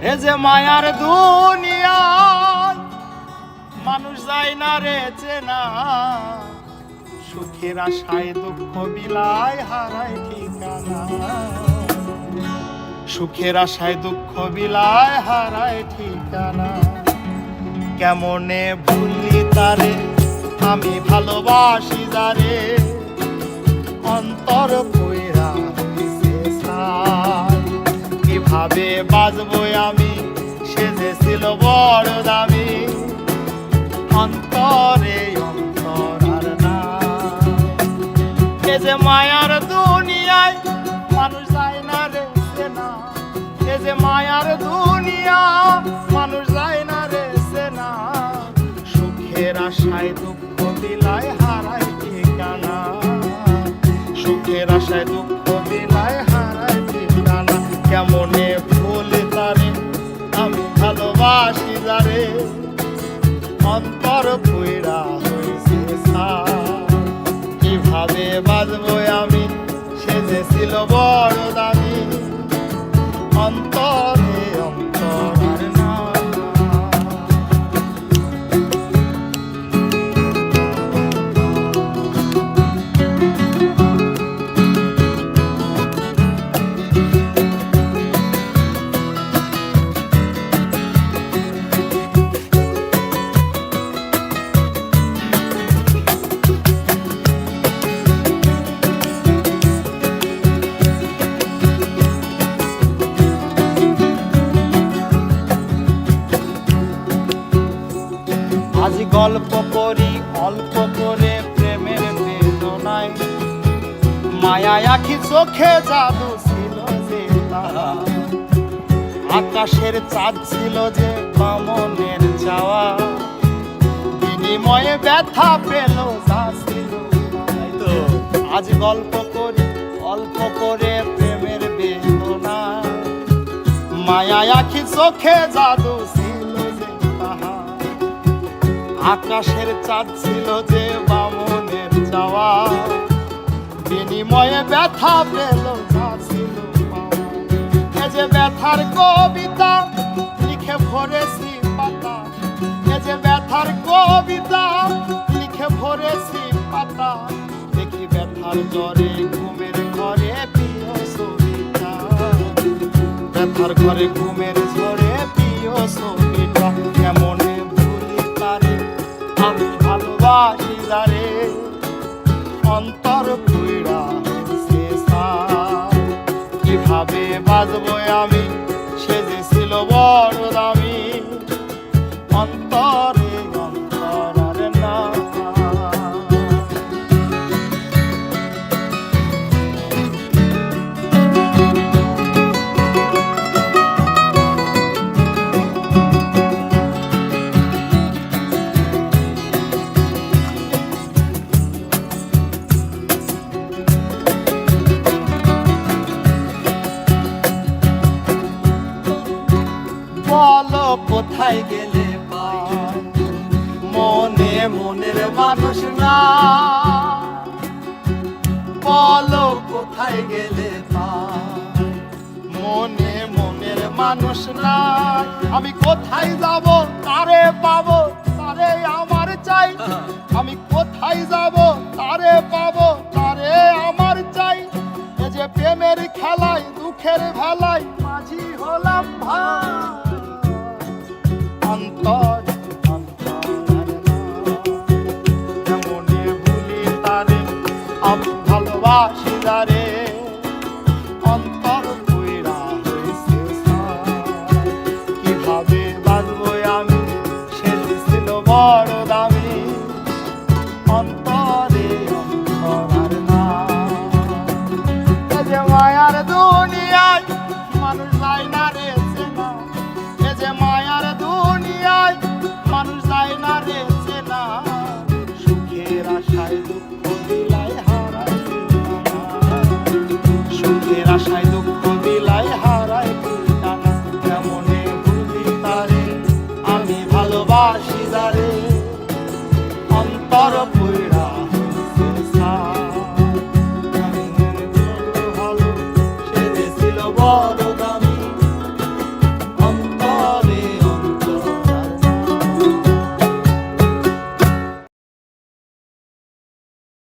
এ যে মায়ার দুনিয়ায় মানুষ যায় না রে, চেনা। সুখের আশায়, দুঃখ বিলায়, হারায় ঠিকানা। সুখের আশায়, দুঃখ বিলায়, হারায় ঠিকানা। কেমনে ভুলি তারে, আমি ভালোবাসি যারে। অন্তর কইরা হইছে কীভাবে বাজবো আমি? সে যে ছিল বড় দামি। অন্তরে অন্তর আর না এ যে মায়ার দুনিয়ায় মানুষ যায় না রে না। এ যে মায়ার দুনিয়া মানুষ যায় না রে না। সুখের আশায় দুঃখ দিলায় হারায় ঠিকানা। সুখের আশায় দুঃখ আজ গল্প করি, অল্প করে প্রেমের বেদনায়। মায়া আখি চোখে জাদু ছিল যে আকাশের চাঁদ ছিল যে বামনের চাওয়া। বিনিময়ে ব্যথা পেল, যা ছিল আজ গল্প করি, অল্প করে প্রেমের বেদনা মায়া আখি চোখে জাদু ছিল আকাশের চাঁদ ছিল যে বামনের চাওয়া। বিনিময়ে ব্যথা পেল ছিল এ যে ব্যথার কবিতা লিখে ভরেছি পাতা। এ যে ব্যথার কবিতা লিখে ভরেছি পাতা। দেখি ব্যথার জ্বরে ঘুমের ঘরে প্রিয় সবিতা। ব্যথার ঘরে ঘুমের ঝরে প্রিয় ছবিটা ভালোবাসি যারে অন্তর ছাই। কীভাবে বাজবো আমি সে যে ছিল বড় দামি অন্তর কোথায় গেলে পাই? মনে মনের মানুষ না। বলো কোথায় গেলে পাই? মনে মনের মানুষ না। আমি কোথায় যাব? তারে পাবো? তারে আমার চাই? আমি অন্তর দ্বারে অন্তর পুরে